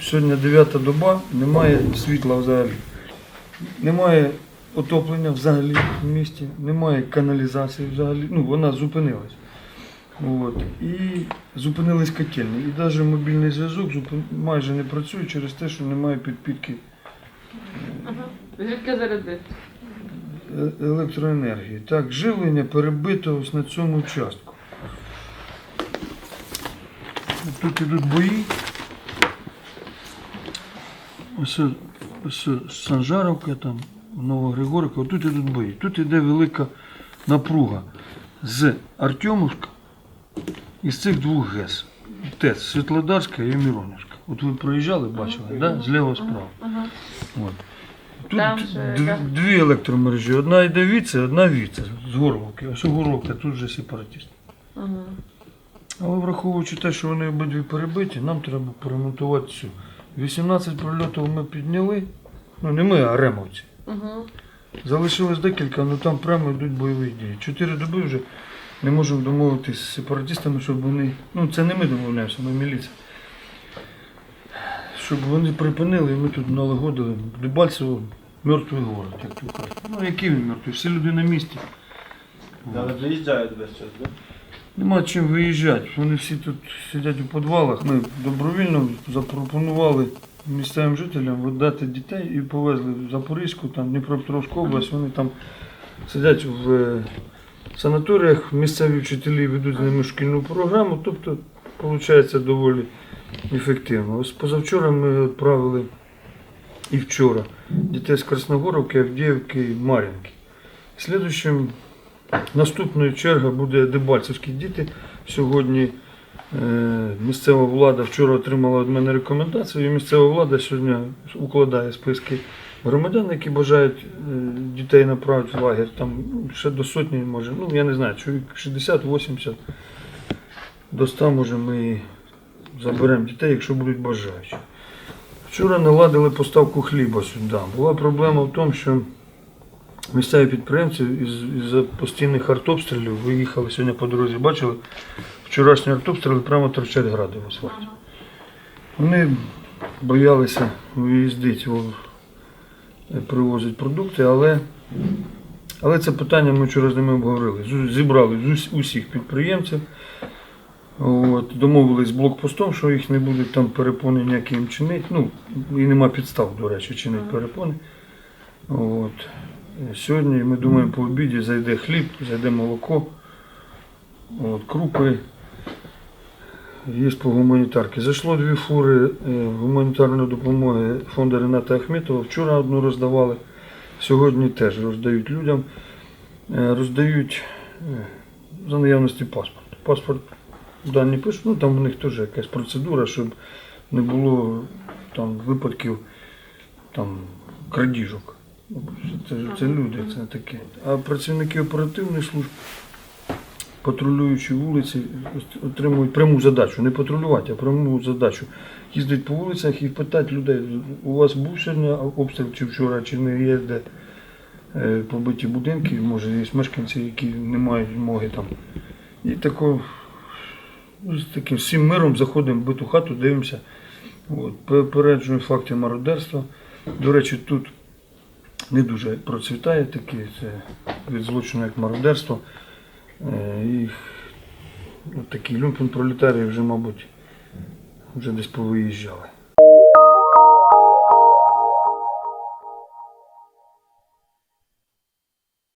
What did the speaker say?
сьогодні 9 доба, немає світла взагалі. Немає отоплення взагалі в місті, немає каналізації взагалі. Ну, вона зупинилась. От. І зупинились котельні. І навіть мобільний зв'язок зупин- майже не працює через те, що немає підпітки Звідки зарядити? е- електроенергії. Так, живлення перебито ось на цьому участку. Тут ідуть бої. Ось, ось Санжаровка, там, Новогригорівка, тут ідуть бої. Тут іде велика напруга з Артемовська і з цих двох ГЕС. ТЕЦ Світлодарська і Міронівська. От ви проїжджали, бачили, да? зліва справа. Ага. От. Тут Там же, дві, да. дві електромережі. Одна йде віце, одна віце з Горловки. Ось у Горловка, тут же сепаратіст. Ага. Але враховуючи те, що вони обидві перебиті, нам треба поремонтувати цю. 18 прольотів ми підняли. Ну не ми, а ремовці. Ага. Залишилось декілька, але там прямо йдуть бойові дії. Чотири доби вже не можемо домовитися з сепаратистами, щоб вони. Ну це не ми домовляємося, ми міліція. Щоб вони припинили, і ми тут налагодили. Дебальцево мертвий город, як то кажуть. Ну який він мертвий? Всі люди на місці. Але заїжджають весь час, да? Нема чим виїжджати. Вони всі тут сидять у підвалах. Ми добровільно запропонували місцевим жителям віддати дітей і повезли в Запорізьку, там Дніпропетровську область. Вони там сидять в е, санаторіях, місцеві вчителі ведуть з ними шкільну програму, тобто виходить доволі ефективно. Ось позавчора ми відправили і вчора дітей з Красногоровки, Авдіївки і Мар'їнки. Слідуючим Наступною черга буде Дебальцевські діти. Сьогодні е, місцева влада вчора отримала від мене рекомендацію. І місцева влада сьогодні укладає списки громадян, які бажають е, дітей направити в лагерь. Там ну, ще до сотні може, ну я не знаю, чоловік 60-80 до 100 може ми заберемо дітей, якщо будуть бажаючі. Вчора наладили поставку хліба сюди. Була проблема в тому, що місцеві підприємці із, із постійних артобстрілів виїхали сьогодні по дорозі, бачили, вчорашні артобстріли прямо торчать гради в асфальті. Вони боялися виїздити, привозити продукти, але, але це питання ми вчора з ними обговорили. Зібрали з усіх підприємців. От, домовились з блокпостом, що їх не будуть там перепони ніякі їм чинити. Ну, і нема підстав, до речі, чинити перепони. От. Сьогодні ми думаємо по обіді зайде хліб, зайде молоко, от, крупи. Є по гуманітарки. Зайшло дві фури е, гуманітарної допомоги фонду Рената Ахметова. Вчора одну роздавали, сьогодні теж роздають людям. Е, Роздають е, за наявності паспорт. Паспорт дані пишуть, ну там у них теж якась процедура, щоб не було там випадків там, крадіжок. Це, це люди, це таке. А працівники оперативної служби, патрулюючи вулиці, отримують пряму задачу, не патрулювати, а пряму задачу. Їздить по вулицях і питати людей, у вас був сьогодні обстріл чи вчора, чи не є де е, побиті будинки, може є мешканці, які не мають змоги там. І тако, з таким всім миром заходимо в биту хату, дивимося. От, факти мародерства. До речі, тут не дуже процвітає такі це від злочину як мародерство. Е, І от такі люмпен пролетарії вже, мабуть, вже десь повиїжджали.